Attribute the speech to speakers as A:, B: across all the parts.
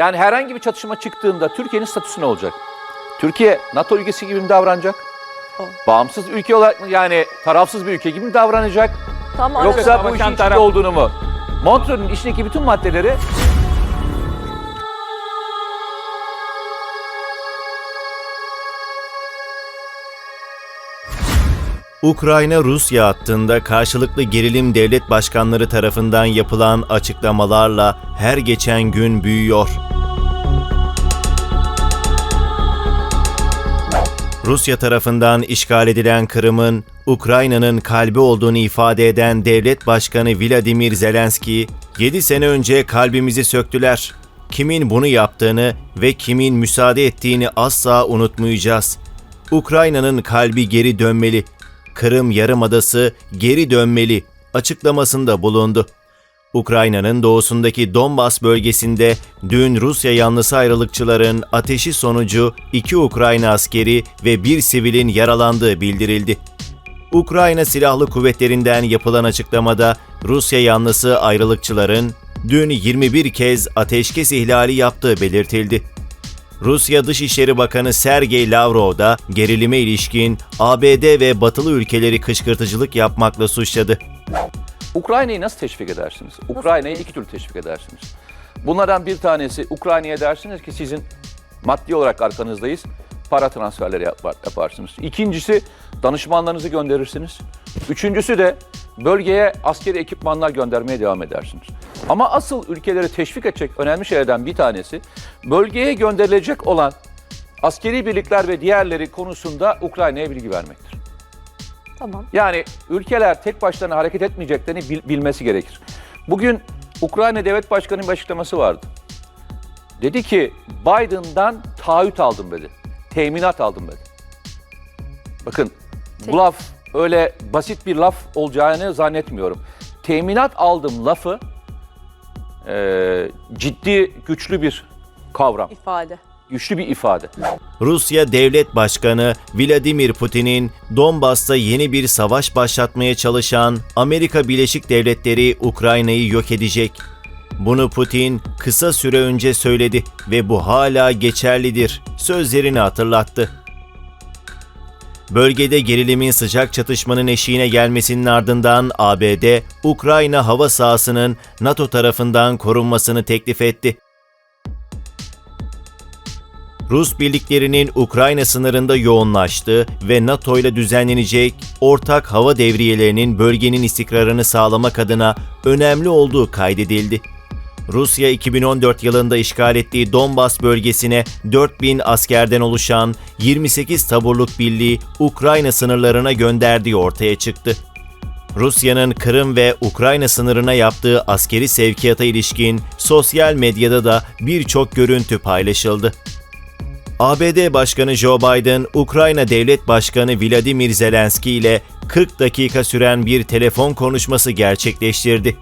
A: Yani herhangi bir çatışma çıktığında Türkiye'nin statüsü ne olacak? Türkiye NATO ülkesi gibi mi davranacak? Bağımsız ülke olarak mı yani tarafsız bir ülke gibi mi davranacak?
B: Tam arada-
A: Yoksa bu
C: savaşan
A: işin içinde
C: taraf-
A: olduğunu mu? Montreux'un içindeki bütün maddeleri
D: Ukrayna-Rusya hattında karşılıklı gerilim devlet başkanları tarafından yapılan açıklamalarla her geçen gün büyüyor. Rusya tarafından işgal edilen Kırım'ın Ukrayna'nın kalbi olduğunu ifade eden devlet başkanı Vladimir Zelenski, 7 sene önce kalbimizi söktüler. Kimin bunu yaptığını ve kimin müsaade ettiğini asla unutmayacağız. Ukrayna'nın kalbi geri dönmeli. Kırım Yarımadası geri dönmeli açıklamasında bulundu. Ukrayna'nın doğusundaki Donbas bölgesinde dün Rusya yanlısı ayrılıkçıların ateşi sonucu iki Ukrayna askeri ve bir sivilin yaralandığı bildirildi. Ukrayna Silahlı Kuvvetlerinden yapılan açıklamada Rusya yanlısı ayrılıkçıların dün 21 kez ateşkes ihlali yaptığı belirtildi. Rusya Dışişleri Bakanı Sergey Lavrov da gerilime ilişkin ABD ve batılı ülkeleri kışkırtıcılık yapmakla suçladı.
A: Ukrayna'yı nasıl teşvik edersiniz? Ukrayna'yı iki türlü teşvik edersiniz. Bunlardan bir tanesi Ukrayna'ya dersiniz ki sizin maddi olarak arkanızdayız. Para transferleri yapar- yaparsınız. İkincisi danışmanlarınızı gönderirsiniz. Üçüncüsü de bölgeye askeri ekipmanlar göndermeye devam edersiniz. Ama asıl ülkeleri teşvik edecek önemli şeylerden bir tanesi bölgeye gönderilecek olan askeri birlikler ve diğerleri konusunda Ukrayna'ya bilgi vermektir.
B: Tamam.
A: Yani ülkeler tek başlarına hareket etmeyeceklerini bil- bilmesi gerekir. Bugün Ukrayna Devlet Başkanı'nın bir açıklaması vardı. Dedi ki Biden'dan taahhüt aldım dedi. Teminat aldım dedi. Bakın bu laf öyle basit bir laf olacağını zannetmiyorum. Teminat aldım lafı eee, ciddi güçlü bir kavram,
B: ifade.
A: Güçlü bir ifade.
D: Rusya Devlet Başkanı Vladimir Putin'in Donbas'ta yeni bir savaş başlatmaya çalışan Amerika Birleşik Devletleri Ukrayna'yı yok edecek. Bunu Putin kısa süre önce söyledi ve bu hala geçerlidir sözlerini hatırlattı. Bölgede gerilimin sıcak çatışmanın eşiğine gelmesinin ardından ABD, Ukrayna hava sahasının NATO tarafından korunmasını teklif etti. Rus birliklerinin Ukrayna sınırında yoğunlaştığı ve NATO ile düzenlenecek ortak hava devriyelerinin bölgenin istikrarını sağlamak adına önemli olduğu kaydedildi. Rusya 2014 yılında işgal ettiği Donbas bölgesine 4000 askerden oluşan 28 taburluk birliği Ukrayna sınırlarına gönderdiği ortaya çıktı. Rusya'nın Kırım ve Ukrayna sınırına yaptığı askeri sevkiyata ilişkin sosyal medyada da birçok görüntü paylaşıldı. ABD Başkanı Joe Biden, Ukrayna Devlet Başkanı Vladimir Zelenski ile 40 dakika süren bir telefon konuşması gerçekleştirdi.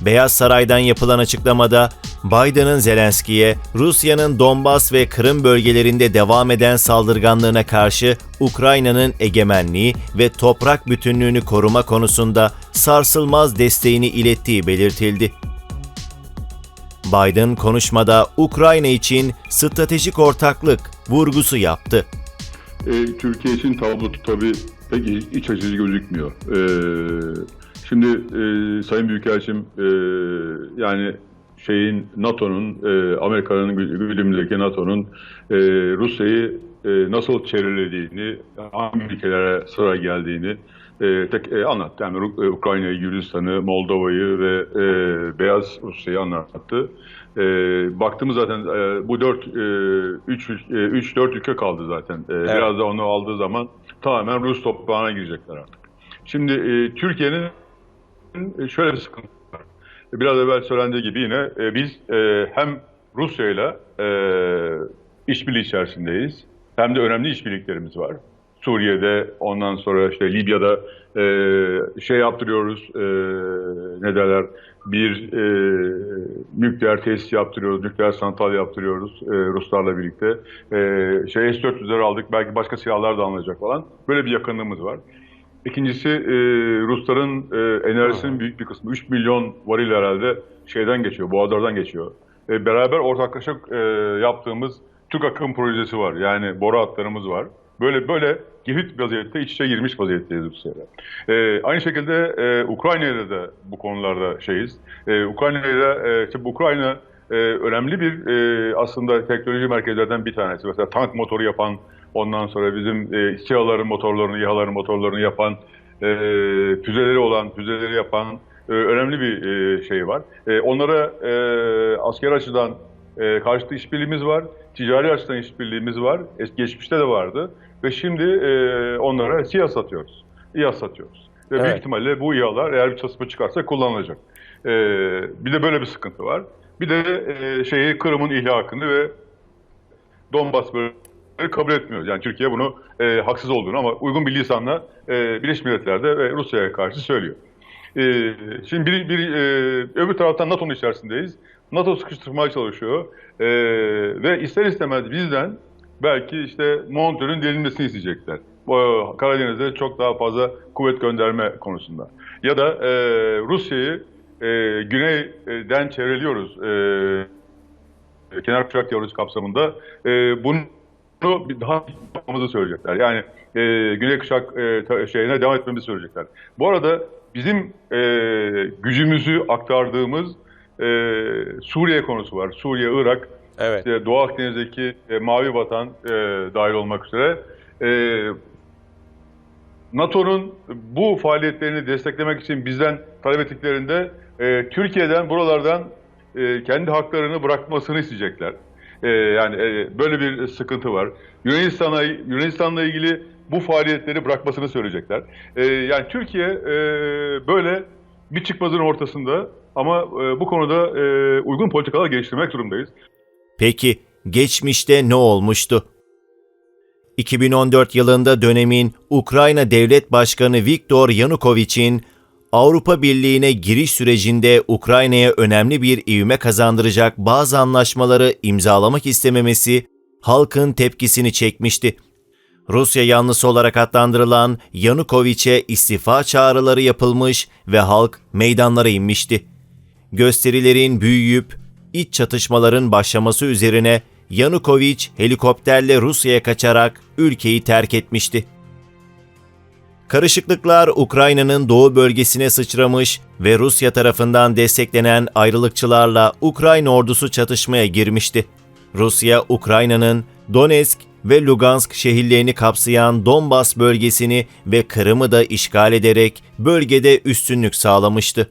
D: Beyaz Saray'dan yapılan açıklamada Biden'ın Zelenski'ye Rusya'nın Donbas ve Kırım bölgelerinde devam eden saldırganlığına karşı Ukrayna'nın egemenliği ve toprak bütünlüğünü koruma konusunda sarsılmaz desteğini ilettiği belirtildi. Biden konuşmada Ukrayna için stratejik ortaklık vurgusu yaptı.
E: E, Türkiye için tablo tabii pek iç açıcı gözükmüyor. E, şimdi e, Sayın Büyükelçim yani şeyin NATO'nun Amerika'nın gü- güdümündeki NATO'nun Rusya'yı nasıl çevrelediğini, hangi ülkelere sıra geldiğini tek anlattı. Yani Ukrayna'yı, Gürcistan'ı, Moldova'yı ve e, Beyaz Rusya'yı anlattı. E, baktığımız zaten e, bu dört, e, üç, ül- e, üç, dört ülke kaldı zaten. E, Biraz da onu aldığı zaman tamamen Rus toprağına girecekler artık. Şimdi e, Türkiye'nin e, şöyle bir sıkıntı var. Biraz evvel söylendiği gibi yine e, biz e, hem Rusya ile e, işbirliği içerisindeyiz. Hem de önemli işbirliklerimiz var. Suriye'de ondan sonra işte Libya'da e, şey yaptırıyoruz e, ne derler bir e, nükleer tesis yaptırıyoruz, nükleer santral yaptırıyoruz e, Ruslarla birlikte. E, şey S-400'leri aldık belki başka silahlar da alınacak falan. Böyle bir yakınlığımız var. İkincisi e, Rusların e, enerjisinin büyük bir kısmı 3 milyon varil herhalde şeyden geçiyor, boğazlardan geçiyor. e, beraber ortaklaşa e, yaptığımız Türk akım projesi var. Yani boru hatlarımız var. Böyle böyle kilit vaziyette iç içe girmiş vaziyetteyiz Rusya'yla. E, aynı şekilde e, Ukrayna'da da bu konularda şeyiz. E, Ukrayna'da e, işte Ukrayna e, önemli bir e, aslında teknoloji merkezlerden bir tanesi. Mesela tank motoru yapan, ondan sonra bizim e, motorlarını, İHA'ların motorlarını yapan, e, füzeleri olan, füzeleri yapan e, önemli bir e, şey var. E, onlara asker açıdan e, karşıtı işbirliğimiz var, ticari açıdan işbirliğimiz var. Eski geçmişte de vardı ve şimdi e, onlara SİHA satıyoruz, İHA satıyoruz. Ve
A: Evet.
E: büyük ihtimalle bu İHA'lar eğer bir çatışma çıkarsa kullanılacak. E, bir de böyle bir sıkıntı var. Bir de e, şeyi Kırım'ın ihlakını ve Donbas bölgeleri kabul etmiyor. Yani Türkiye bunu e, haksız olduğunu ama uygun bir lisanla e, Birleşmiş Milletler'de ve Rusya'ya karşı söylüyor. E, şimdi bir, bir, e, öbür taraftan NATO'nun içerisindeyiz. NATO sıkıştırmaya çalışıyor. E, ve ister istemez bizden belki işte Montreux'ün delinmesini isteyecekler. Bu, Karadeniz'de çok daha fazla kuvvet gönderme konusunda. Ya da e, Rusya'yı e, güneyden çevreliyoruz. E, kenar kuşak teorisi kapsamında e, bunu bir daha yapmamızı söyleyecekler. Yani e, Güney kuşak e, şeyine devam etmemizi söyleyecekler. Bu arada bizim e, gücümüzü aktardığımız e, Suriye konusu var. Suriye, Irak,
C: Evet.
E: işte Doğu Akdeniz'deki e, Mavi Vatan e, dahil olmak üzere e, NATO'nun bu faaliyetlerini desteklemek için bizden talep ettiklerinde e, Türkiye'den buralardan e, kendi haklarını bırakmasını isteyecekler. E, yani e, böyle bir sıkıntı var. Yunanistan'a Yunanistan'la ilgili bu faaliyetleri bırakmasını söyleyecekler. E, yani Türkiye e, böyle bir çıkmazın ortasında ama e, bu konuda e, uygun politikalar geliştirmek durumdayız.
D: Peki geçmişte ne olmuştu? 2014 yılında dönemin Ukrayna Devlet Başkanı Viktor Yanukovych,'in Avrupa Birliği'ne giriş sürecinde Ukrayna'ya önemli bir ivme kazandıracak bazı anlaşmaları imzalamak istememesi halkın tepkisini çekmişti. Rusya yanlısı olarak adlandırılan Yanukovych'e istifa çağrıları yapılmış ve halk meydanlara inmişti. Gösterilerin büyüyüp iç çatışmaların başlaması üzerine Yanukovych helikopterle Rusya'ya kaçarak ülkeyi terk etmişti. Karışıklıklar Ukrayna'nın doğu bölgesine sıçramış ve Rusya tarafından desteklenen ayrılıkçılarla Ukrayna ordusu çatışmaya girmişti. Rusya, Ukrayna'nın Donetsk ve Lugansk şehirlerini kapsayan Donbas bölgesini ve Kırım'ı da işgal ederek bölgede üstünlük sağlamıştı.